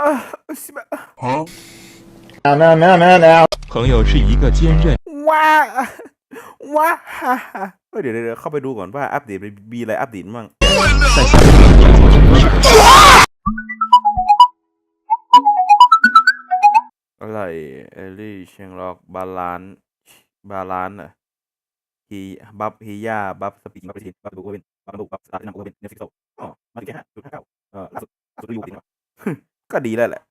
啊，西巴，朋友是一个坚韧、 ว้าว้าฮ่าฮ่าเฮ้ยเดี๋ยวเดี๋ยวเดี๋ยวเข้าไปดูก่อนว่าอัปเดตมีอะไรอัปเดตบ้าง 在下面做做事。 อะไรเอลลี่เชียงล็อกบาลานบาลานอะฮีบัฟฮียาบัฟสปีดบัฟสปีดบัฟดูโอเวนบัฟดูบัฟสตาร์ทนัมโอเวนเนฟิกโซอ๋อมาถึงแค่ห้าจุดห้าเก้าเออล่าสุดล่าสุดก็อยู่ติดมา ก็ดีแล้วแหละ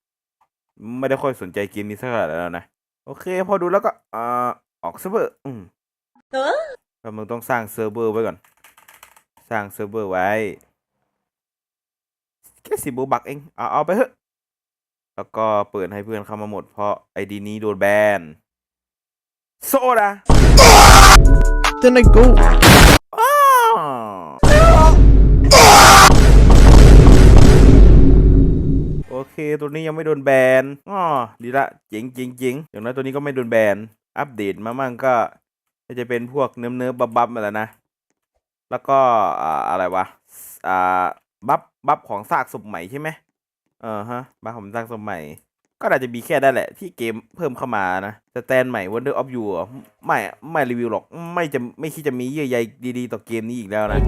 ไม่ได้ค่อยสนใจเกมนี้สักเท่าไหร่แล้วนะ โอเค พอดูแล้วก็อ่าออกเซิร์ฟเวอร์ อืมเออแล้วมึงต้องสร้างเซิร์ฟเวอร์ไว้ก่อน สร้างเซิร์ฟเวอร์ไว้ แค่สิบบักเอง เอาเอาไปเถอะ แล้วก็เปิดให้เพื่อนเข้ามาหมดเพราะไอดีนี้โดนแบน โซดา Then I go. ตัวนี้ยังไม่โดนแบนอ๋อดีละเจ๋งเจ๋งเจ๋งอย่างน้อยตัวนี้ก็ไม่โดนแบน อัปเดตมามั่งก็จะเป็นพวกเนื้อเนื้อบับบับมาแล้วนะ แล้วก็อะไรวะอ่าบัฟบัฟของซากศพใหม่ใช่ไหมเออฮะบัฟของซากศพใหม่ ก็น่าจจะมีแค่ได้แหละ ที่เกมเพิ่มเข้ามานะสแตนใหม่ Wonder of You ไม่ไม่รีวิวหรอก ไม่จะไม่คิดจะมีเยื่อใยดีๆ ต่อเกมนี้อีกแล้วนะ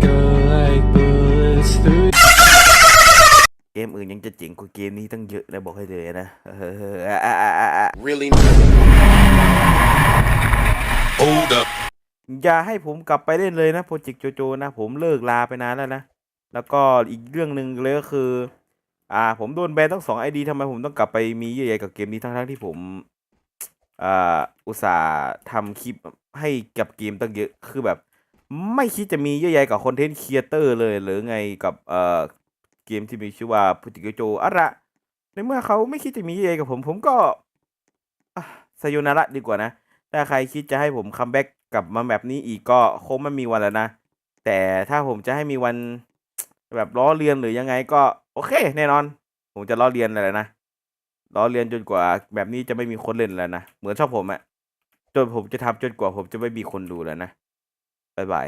จะเจ๋งกว่าเกมนี้ตั้งเยอะนะบอกให้เลยนะเอออะอะอะอะอะ Really? Hold up. อย่าให้ผมกลับไปเล่นเลยนะโปรเจกต์โจโจนะ ผมเลิกลาไปนานแล้วนะ แล้วก็อีกเรื่องหนึ่งเลยก็คือ อ่า ผมโดนแบนทั้งสองไอดีทำไมผมต้องกลับไปมีเยื่อใยกับเกมนี้ทั้งๆที่ผมอ่าอุตส่าห์ทำคลิปให้กับเกมตั้งเยอะคือแบบ ไม่คิดจะมีเยื่อใยกับคอนเทนต์ครีเอเตอร์เลยหรือไงกับเอ่อ เกมที่มีชื่อว่าพุติโกโจอะระในเมื่อเขาไม่คิดจะมีเยื่อกับผม ผมก็อะไซโยนาระดีกว่านะ ถ้าใครคิดจะให้ผมคัมแบ็กกลับมาแบบนี้อีกก็คงไม่มีวันแล้วนะ แต่ถ้าผมจะให้มีวันแบบล้อเลียนหรือยังไงก็โอเค แน่นอน ผมจะล้อเลียนอะไรนะล้อเลียนจนกว่าแบบนี้จะไม่มีคนเล่นแล้วนะ เหมือนชอบผมอะจนผมจะทำจนกว่าผมจะไม่มีคนดูแล้วนะบ๊ายบาย